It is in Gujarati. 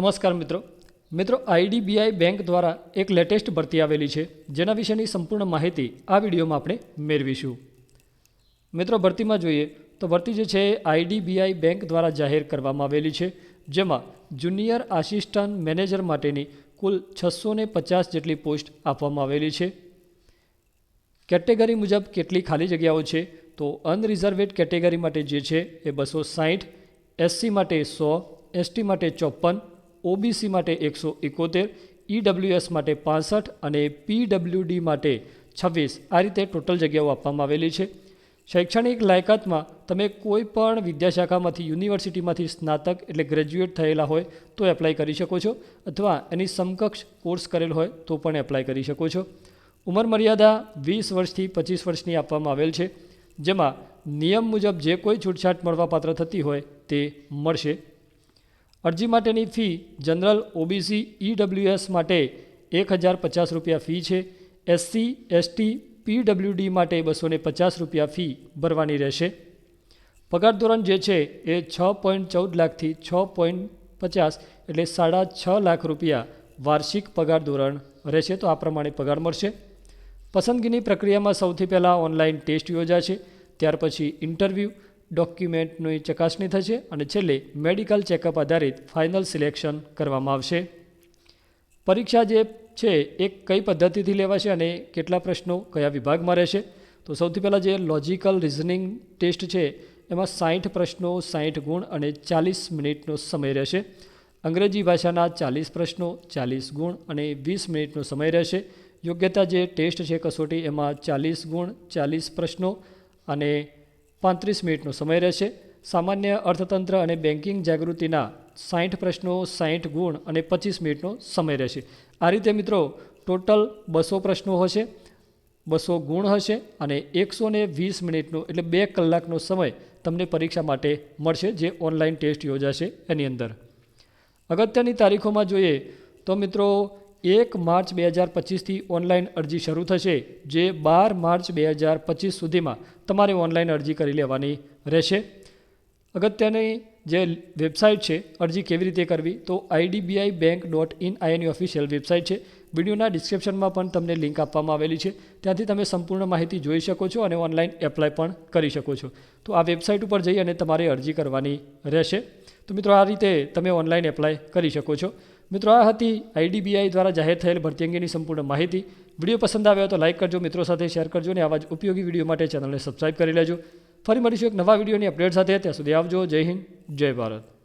નમસ્કાર મિત્રો. મિત્રો, આઈડીબીઆઈ બેંક દ્વારા એક લેટેસ્ટ ભરતી આવેલી છે, જેના વિશેની સંપૂર્ણ માહિતી આ વિડીયોમાં આપણે મેળવીશું. મિત્રો, ભરતીમાં જોઈએ તો ભરતી જે છે એ આઈડીબીઆઈ બેંક દ્વારા જાહેર કરવામાં આવેલી છે, જેમાં જુનિયર આસિસ્ટન્ટ મેનેજર માટેની કુલ છસો ને પચાસ જેટલી પોસ્ટ આપવામાં આવેલી છે. કેટેગરી મુજબ કેટલી ખાલી જગ્યાઓ છે, તો અનરિઝર્વેડ કેટેગરી માટે જે છે, એ બસો સાહીઠ એસસી માટે સો, એસટી માટે ચોપન ઓબીસી માટે એકસો એકોતેર, ઈડબ્લ્યુએસ માટે પાસઠ અને પીડબ્લ્યુડી માટે છવ્વીસ. આ રીતે ટોટલ જગ્યાઓ આપવામાં આવેલી છે. શૈક્ષણિક લાયકાતમાં તમે કોઈ પણ વિદ્યાશાખામાંથી, યુનિવર્સિટીમાંથી સ્નાતક એટલે ગ્રેજ્યુએટ થયેલા હોય તો એપ્લાય કરી શકો છો અથવા એની સમકક્ષ કોર્સ કરેલ હોય તો પણ એપ્લાય કરી શકો છો. ઉંમર મર્યાદા વીસ વર્ષથી પચીસ વર્ષની આપવામાં આવેલ છે. જેમાં નિયમ મુજબ જે કોઈ છૂટછાટ મળવાપાત્ર થતી હોય તે મળશે. અરજી માટેની ફી જનરલ ઓબીસી ઈડબ્લ્યુએસ માટે એક હજાર પચાસ રૂપિયા ફી છે. એસસી, એસટી પીડબ્લ્યુડી માટે બસો પચાસ રૂપિયા ફી ભરવાની રહેશે. પગાર ધોરણ જે છે એ છ પોઈન્ટ ચૌદ લાખથી છ પોઈન્ટ પચાસ એટલે સાડા છ લાખ રૂપિયા વાર્ષિક પગાર ધોરણ રહેશે. તો આ પ્રમાણે પગાર મળશે. પસંદગીની પ્રક્રિયામાં સૌથી પહેલાં ઓનલાઈન ટેસ્ટ યોજાશે. ત્યાર પછી ઇન્ટરવ્યૂ ડોક્યુમેન્ટની ચકાસણી થશે અને છેલ્લે મેડિકલ ચેકઅપ આધારિત ફાઇનલ સિલેક્શન કરવામાં આવશે. પરીક્ષા જે છે એ કઈ પદ્ધતિથી લેવાશે અને કેટલા પ્રશ્નો કયા વિભાગમાં રહેશે? તો સૌથી પહેલાં જે લોજિકલ રિઝનિંગ ટેસ્ટ છે, એમાં સાઠ પ્રશ્નો સાઠ ગુણ અને ચાલીસ મિનિટનો સમય રહેશે. અંગ્રેજી ભાષાના ચાલીસ પ્રશ્નો, ચાલીસ ગુણ અને વીસ મિનિટનો સમય રહેશે. યોગ્યતા જે ટેસ્ટ છે કસોટી, એમાં ચાલીસ ગુણ, ચાલીસ પ્રશ્નો અને પાંત્રીસ મિનિટનો સમય રહેશે. સામાન્ય અર્થતંત્ર અને બેન્કિંગ જાગૃતિના સાઠ પ્રશ્નો સાહીઠ ગુણ અને પચીસ મિનિટનો સમય રહેશે. આ રીતે મિત્રો, ટોટલ બસો પ્રશ્નો હશે, બસો ગુણ હશે અને એકસો ને વીસ મિનિટનો એટલે બે કલાકનો સમય તમને પરીક્ષા માટે મળશે જે ઓનલાઈન ટેસ્ટ યોજાશે એની અંદર. અગત્યની તારીખોમાં જોઈએ તો મિત્રો એક માર્ચ બે હજાર પચીસથી ઓનલાઈન અરજી શરૂ થશે, જે બાર માર્ચ બે હજાર પચીસ સુધીમાં તમારે ઓનલાઈન અરજી કરી લેવાની રહેશે. અગત્યની જે વેબસાઇટ છે, અરજી કેવી રીતે કરવી, તો આઈડીબીઆઈ બેંક ડોટ ઇન આઈએનની ઓફિશિયલ વેબસાઇટ છે. વિડીયોના ડિસ્ક્રિપ્શનમાં પણ તમને લિંક આપવામાં આવેલી છે. ત્યાંથી તમે સંપૂર્ણ માહિતી જોઈ શકો છો અને ઓનલાઈન એપ્લાય પણ કરી શકો છો. તો આ વેબસાઇટ ઉપર જઈ અને તમારે અરજી કરવાની રહેશે. તો મિત્રો, આ રીતે તમે ઓનલાઈન એપ્લાય કરી શકો છો. મિત્રો, આ હતી આઈડીબીઆઈ દ્વારા જાહેર થયેલ ભરતી અંગેની સંપૂર્ણ માહિતી. વીડિયો પસંદ આવ્યો તો લાઇક કરજો, મિત્રો સાથે શેર કરજો અને આવા જ ઉપયોગી વીડિયો માટે ચેનલને સબસ્ક્રાઇબ કરી લેજો. ફરી મળીશું એક નવા વિડીયોની અપડેટ સાથે. ત્યાં સુધી આવજો. જય હિન્દ, જય ભારત.